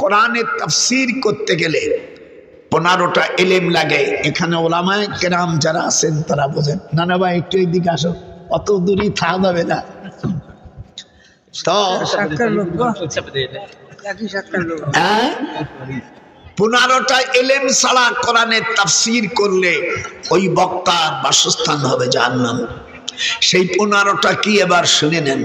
কোরআনের তাফসির করতে গেলে পনেরোটা এলেম লাগে। এখানে ওলামায় কেরাম যারা আছেন তারা বোঝেন নানা ভাই একটু এইদিকে আসো অত দূরই থাকা যাবে না। হ্যাঁ? পনেরোটা এলেম ছাড়া কোরআনের তাফসির করলে ওই বক্তার বাসস্থান হবে জাহান্নাম। সেই পনেরোটা কি এবার শুনে নেন।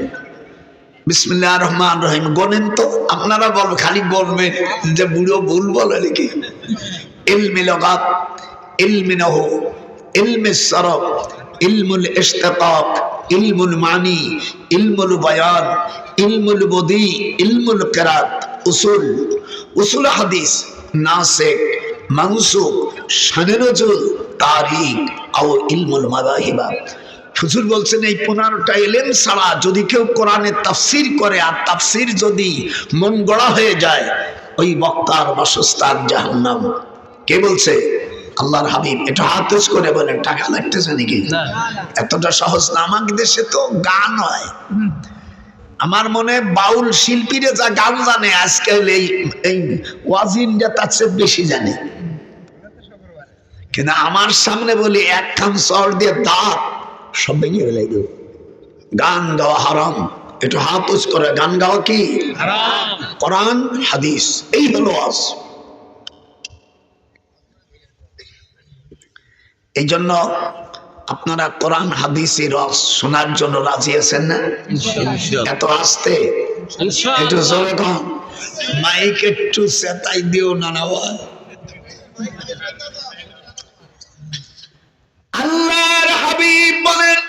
বিসমিল্লাহ রহমান রহিম। গনেন তো, আপনারা বল খালি বলবেন যে বুড়ো ভুল বলে নাকি? ইলমি লগাত, ইলমি নহ, ইলমি সরব, ইলমুল ইশতাকাক, ইলমুল মানি, ইলমুল বয়ান, ইলমুল বদি, ইলমুল কেরাত। উসুল উসুল হাদিস, নাসেক মানসুক নজুল তারিখ, আও ইলমুল মাদাহিবা। হুজুর বলছেন এই পনেরোটা এলেম ছাড়া যদি কেউ কোরআনের তাফসির করে আর তাফসির যদি মন গড়া হয়ে যায় ওই বক্তার বাসস্থান জাহান্নাম। কে বলছে? আল্লাহর হাবিব। এটা হাতেজ করে বলেন টাকা লাগতেছে নাকি? এতটা সহজ না আমাদের দেশে তো গান হয় আমার মনে বাউল শিল্পীরা যা গান জানে আজকাল এই এই ওয়াজিনটা তার চেয়ে বেশি জানে। কিন্তু আমার সামনে বলি এক খান চর দিয়ে দাঁত সব ভেঙে ফেলাই দেব গান গাওয়া হারাম। একটু হাত করে গান গাওয়া কি? কোরআন হাদিস এই হলো আজ। এই জন্য আপনারা কোরআন হাদিসের রস শোনার জন্য রাজি আছেন না? এত আসতে? একটু মাইক একটু সেতাই দিও না না ভাই। আল্লাহর হাবিব বলেন,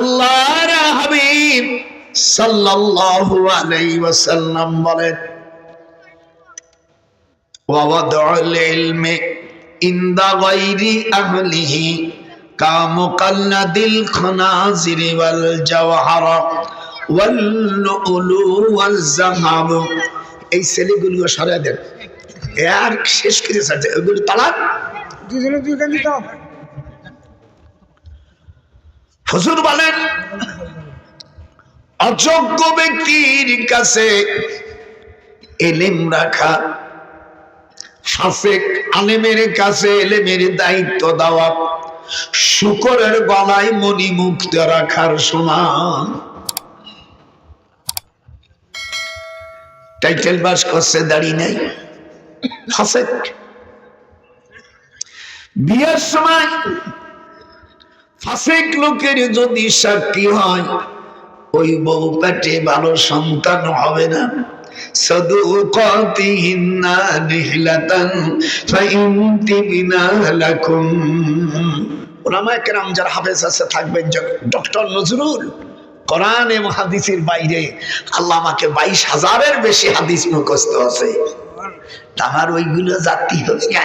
আল্লাহর হাবিব সাল্লাল্লাহু আলাইহি ওয়াসাল্লাম বলেন ইলমি ইনদা গায়রি আহলিহি কামুকাল্লাদিল ওয়াল ওয়াল লুলু ওয়াল এই ছেলেগুলো দেন। শেষ করে ওগুলো তালাক? দুজনে দুইটা দিত হুজুর বলেন, অযোগ্য ব্যক্তির কাছে এলেম রাখা ফাসেক আলেমের কাছে এলেমের দায়িত্ব দেওয়া, শুকরের গলায় মণি মুক্ত রাখার সমান। টাইটেল বাস করছে, দাড়ি নাই। ফাসেক বিয়ের সময় ফাসেক লোকের যদি সাক্ষী হয় ওই বউ পেটে ভালো সন্তান হবে না صدوقاتهن نهلة فإن تبنا لكم ওলামায়ে কেরাম যারা হাফেজ আছে থাকবেন ডক্টর নজরুল কোরআন এবং হাদিসের বাইরে আল্লাহ আমাকে বাইশ হাজারের বেশি হাদিস মুখস্থ আছে তা আমার ওইগুলো জাতি হচ্ছে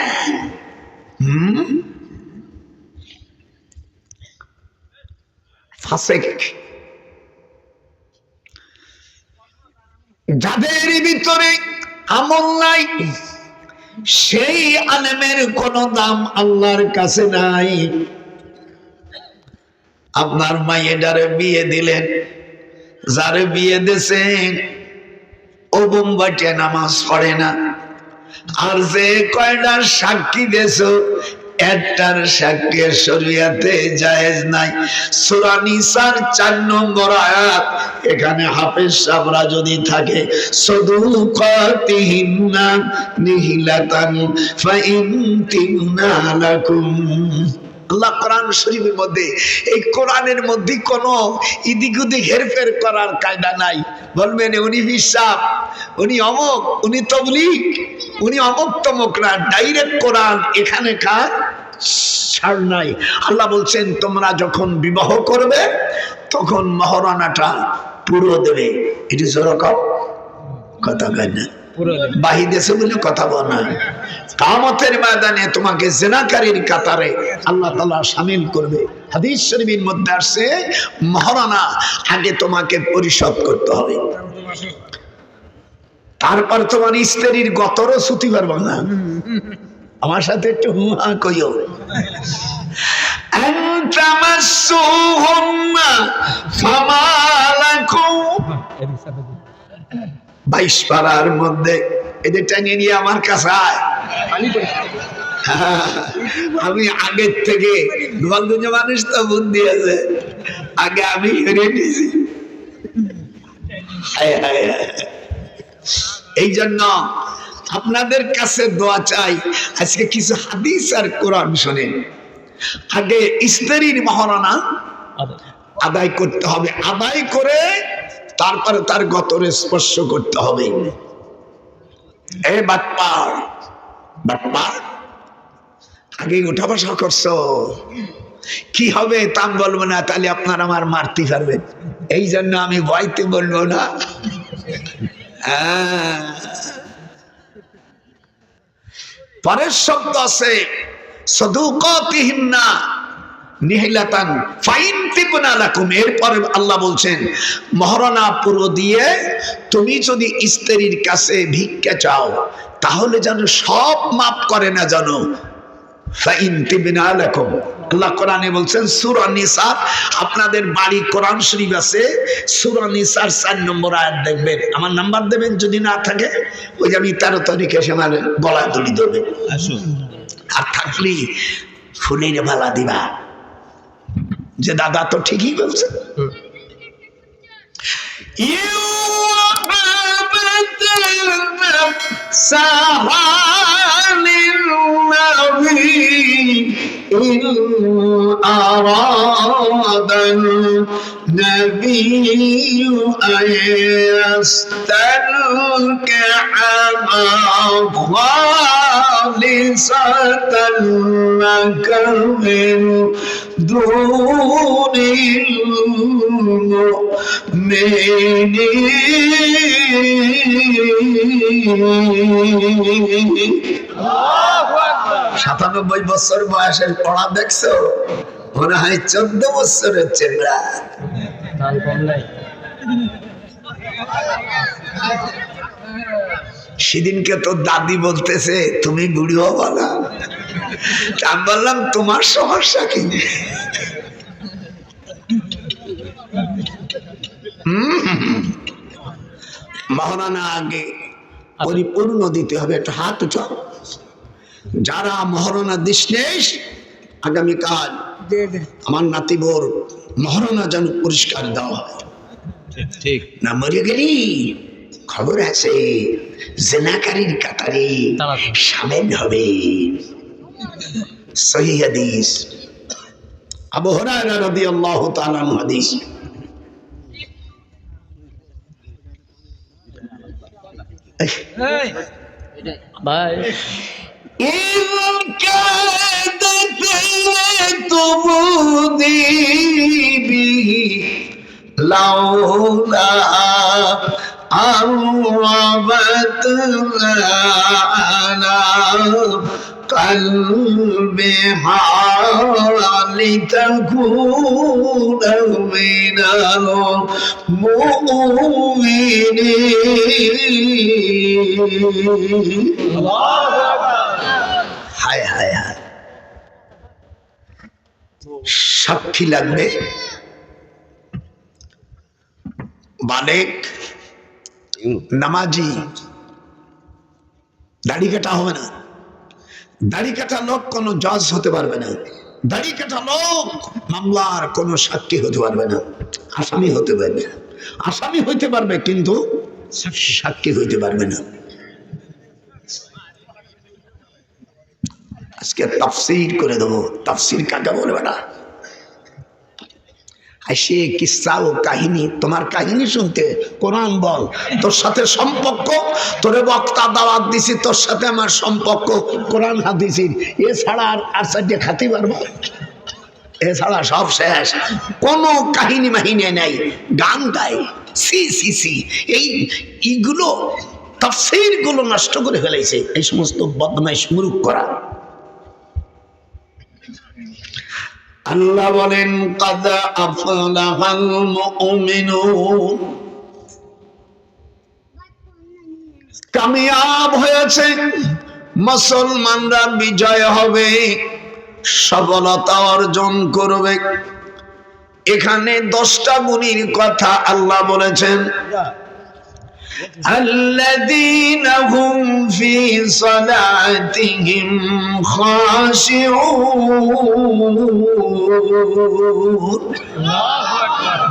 যাদের ভিতরে আমল নাই, সেই আলেমের কোনো দাম আল্লাহর কাছে নাই। আপনার মাইয়েডারে বিয়ে দিলেন, যারে বিয়ে দিয়েছেন, ও বোম্বাটিয়া নামাজ পড়ে না। আর যে কয়টা সাক্ষী দেশ একটার সাক্ষী শরিয়াতে জায়েজ নাই। সূরা নিসার নম্বর আয়াত, এখানে হাফেজ সাহরা যদি থাকে সদুকাতিহিন্না নিহিলাতান লাকুম। আল্লাহ কোরআন শরীফের মধ্যে, এই কোরআনের মধ্যে কোনো ইদিক উদিক হেরফের করার কায়দা নাই। বলবেন উনি বিশ্বাস, উনি অমক, উনি তবলিক উনি অমক তমক না ডাইরেক্ট কোরআন এখানে কার? ছাড় নাই। আল্লাহ বলছেন তোমরা যখন বিবাহ করবে তখন মহারানাটা পুরো দেবে। এটি যেরকম কথা কয় না। বাহি দেশে বলে কথা বল না। কামতের ময়দানে তোমাকে জেনাকারীর কাতারে আল্লাহ তালা সামিল করবে। হাদিস শরীফের মধ্যে আসছে মহারানা আগে তোমাকে পরিশোধ করতে হবে। তারপর তোমার স্ত্রীর গতরও ছুতি পারব না। আমার সাথে একটু হুমা কইও। বাইশ পাড়ার মধ্যে এদের টাঙিয়ে নিয়ে আমার কাছে আমি আগের থেকে মানুষ তো বুদ্ধি আছে আগে আমি হেরে নিয়েছি। হায় হায় হায় এই জন্য আপনাদের কাছে দোয়া চাই, আজকে কিছু হাদিস আর কোরআন শোনেন। আগে স্ত্রীর মহারণা আদায় করতে হবে, আদায় করে তারপরে তার গতরে স্পর্শ করতে হবে। এ বাটপার বাটপার আগে উঠা বসা করছ। কি হবে তা বলব না, তাহলে আপনার আমার মারতে পারবেন এই জন্য আমি ভয়তে বলব না। পরের শব্দ আছে সদুকতিহিম না নিহিলাতান ফাইন তিবনা লাকুম এরপরে আল্লাহ বলছেন, মহারণা পূর্ব দিয়ে তুমি যদি স্ত্রীর কাছে ভিক্ষা চাও, তাহলে যেন সব মাপ করে না জানো। ফাইন তিবনা লাকুম আল্লাহ কোরআনে বলছেন সূরা আপনাদের বাড়ি কোরআন শরীফ আছে সূরা নিসার চার নম্বর আয়াত দেখবেন। আমার নাম্বার দেবেন যদি না থাকে ওই যে আমি তেরো তারিখে এসে আমার গলায় তুলি দেবে আর থাকলে ফুলের ভালা দিবা। যে দাদা তো ঠিকই বলছে। أراد النبي أن يستنكح خالصة لك من دون المؤمنين. সাতানব্বই বছর বয়সের পড়া দেখছ? মনে হয় চোদ্দ বছরের চেংড়া। সেদিনকে তো দাদি বলতেছে, তুমি বুড়ি হবা না আমি বললাম, তোমার সমস্যা কি? হুম। মহারানা আগে পরিপূর্ণ দিতে হবে একটা হাত উঠাও। যারা মহারণা দিস আগামীকাল আমার নাতিবোর মহারণা যেন পরিষ্কার দেওয়া হয়। ঠিক না মরে গেলি খবর আছে জেনাকারীর কাতারে সামিল হবে। সহি হাদিস। আবু হুরায়রা রাদিয়াল্লাহু তাআলা হাদিস। ভাই তবু দিবি। লাউলা আরু আবতলা على قلبها لتكون من المؤمنين হায় হায় হায় সাক্ষী লাগবে বালেক নামাজি দাড়ি কাটা হবে না দাড়ি কাটা লোক কোনো জজ হতে পারবে না। দাড়ি কাটা লোক মামলার কোনো সাক্ষী হতে পারবে না। আসামি হতে পারবে। আসামি হইতে পারবে কিন্তু সাক্ষী হইতে পারবে না। আজকে তাফসির করে দেবো। তাফসির কাকে বলবে না? সে কিসা ও কাহিনী? তোমার কাহিনী শুনতে? কোরআন বল। তোর সাথে সম্পর্ক? তোরে বক্তা দাওয়াত দিছি, তোর সাথে আমার সম্পর্ক। কোরআন হাদিসির এছাড়া আর আর সাইডে খাতে পারব এছাড়া সব শেষ। কোনো কাহিনী মাহিনী নাই। গান গায় সি সি সি। এই, এইগুলো তাফসিরগুলো নষ্ট করে ফেলেছে এই সমস্ত বদমাইশ মুরুখ করা। আল্লাহ বলেন, কাদা কামিয়াব হয়েছে। মুসলমানরা বিজয় হবে, সফলতা অর্জন করবে। এখানে দশটা গুণীর কথা আল্লাহ বলেছেন। الذين هم في صلاتهم خاشعون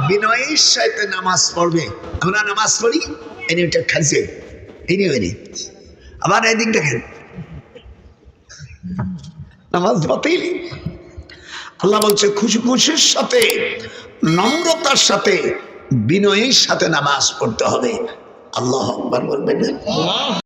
বিনয়ের সাথে নামাজ পড়বে আমরা নামাজ পড়ি এনে ওটা খাইছে এনে এনে আবার এদিক দেখেন নামাজ বাতিল আল্লাহ বলছে খুশি খুশির সাথে নম্রতার সাথে বিনয়ের সাথে নামাজ পড়তে হবে আল্লাহ আকবার বলবেন না